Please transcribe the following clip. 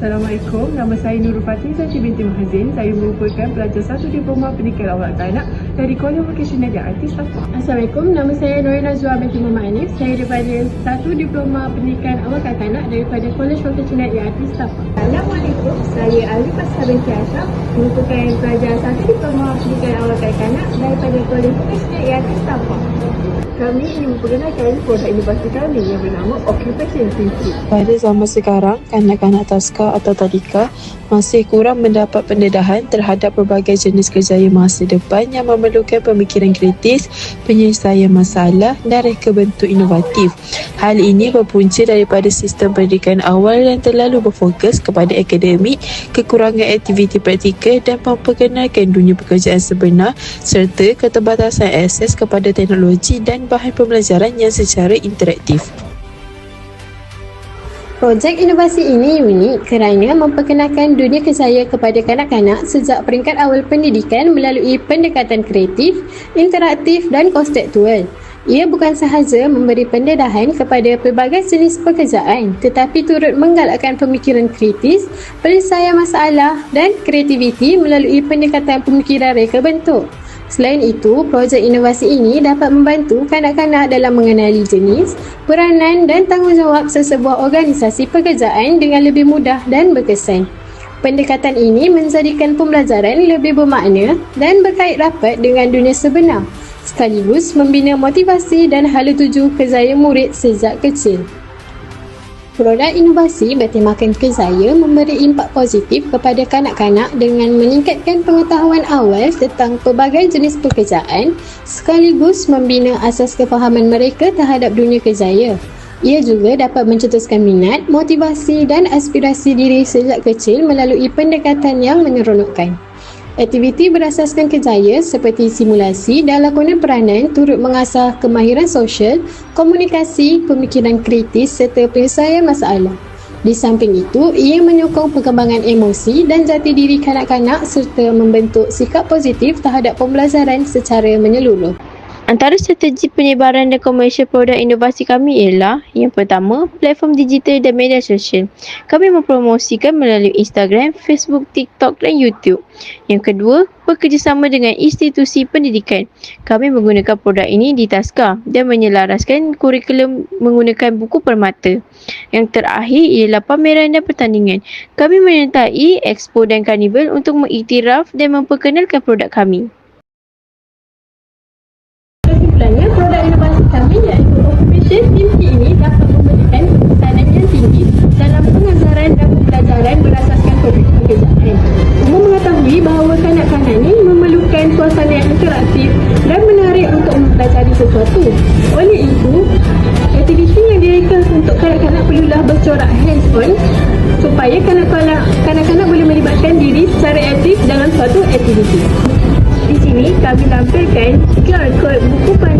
Assalamualaikum. Nama saya Nurul Fatih Zati binti Mahazin. Saya merupakan pelajar satu diploma pendidikan awal kanak dari Kuala Vocational dan IT Tapak. Assalamualaikum, nama saya Norin Azwa binti Muhammad Hanif. Saya daripada satu diploma pendidikan awal kanak daripada College Vocational IAT Stafa. Assalamualaikum, saya Alif Asha binti Ashraf merupakan pelajar satu diploma pendidikan awal kanak daripada College Vocational IAT Stafa. Kami ingin memperkenalkan produk inovasi kami yang bernama Occupation Thinking. Pada zaman sekarang, kanak-kanak taska atau tadika masih kurang mendapat pendedahan terhadap pelbagai jenis kerjaya masa depan yang memerlukan pemikiran kritis, penyelesaian masalah dan reka bentuk inovatif. Hal ini berpunca daripada sistem pendidikan awal yang terlalu berfokus kepada akademik, kekurangan aktiviti praktikal dan memperkenalkan dunia pekerjaan sebenar serta keterbatasan akses kepada teknologi dan bahan pembelajaran yang secara interaktif. Projek inovasi ini unik kerana memperkenalkan dunia kerjaya kepada kanak-kanak sejak peringkat awal pendidikan melalui pendekatan kreatif, interaktif dan konseptual. Ia bukan sahaja memberi pendedahan kepada pelbagai jenis pekerjaan tetapi turut menggalakkan pemikiran kritis, penyelesaian masalah dan kreativiti melalui pendekatan pemikiran reka bentuk. Selain itu, projek inovasi ini dapat membantu kanak-kanak dalam mengenali jenis, peranan dan tanggungjawab sesebuah organisasi pekerjaan dengan lebih mudah dan berkesan. Pendekatan ini menjadikan pembelajaran lebih bermakna dan berkait rapat dengan dunia sebenar sekaligus membina motivasi dan hala tuju kerjaya murid sejak kecil. Produk inovasi bertemakan kerjaya memberi impak positif kepada kanak-kanak dengan meningkatkan pengetahuan awal tentang pelbagai jenis pekerjaan sekaligus membina asas kefahaman mereka terhadap dunia kerjaya. Ia juga dapat mencetuskan minat, motivasi dan aspirasi diri sejak kecil melalui pendekatan yang menyeronokkan. Aktiviti berasaskan kerjaya seperti simulasi dan lakonan peranan turut mengasah kemahiran sosial, komunikasi, pemikiran kritis serta penyelesaian masalah. Di samping itu, ia menyokong perkembangan emosi dan jati diri kanak-kanak serta membentuk sikap positif terhadap pembelajaran secara menyeluruh. Antara strategi penyebaran dan komersial produk inovasi kami ialah yang pertama, platform digital dan media sosial. Kami mempromosikan melalui Instagram, Facebook, TikTok dan YouTube. Yang kedua, bekerjasama dengan institusi pendidikan. Kami menggunakan produk ini di Taska dan menyelaraskan kurikulum menggunakan buku permata. Yang terakhir ialah pameran dan pertandingan. Kami menyertai expo dan karnival untuk mengiktiraf dan memperkenalkan produk kami. Produk inovasi kami iaitu Occupation Thinking ini dapat memberikan kesanan yang tinggi dalam pengajaran dan pembelajaran berasaskan topik pekerjaan. Umum mengetahui bahawa kanak-kanak ini memerlukan suasana yang interaktif dan menarik untuk mempelajari sesuatu. Oleh itu, aktiviti yang direka untuk kanak-kanak perlulah bercorak hands-on supaya kanak-kanak kanak-kanak boleh melibatkan diri secara aktif dalam suatu aktiviti. Di sini kami lampirkan QR code buku panduan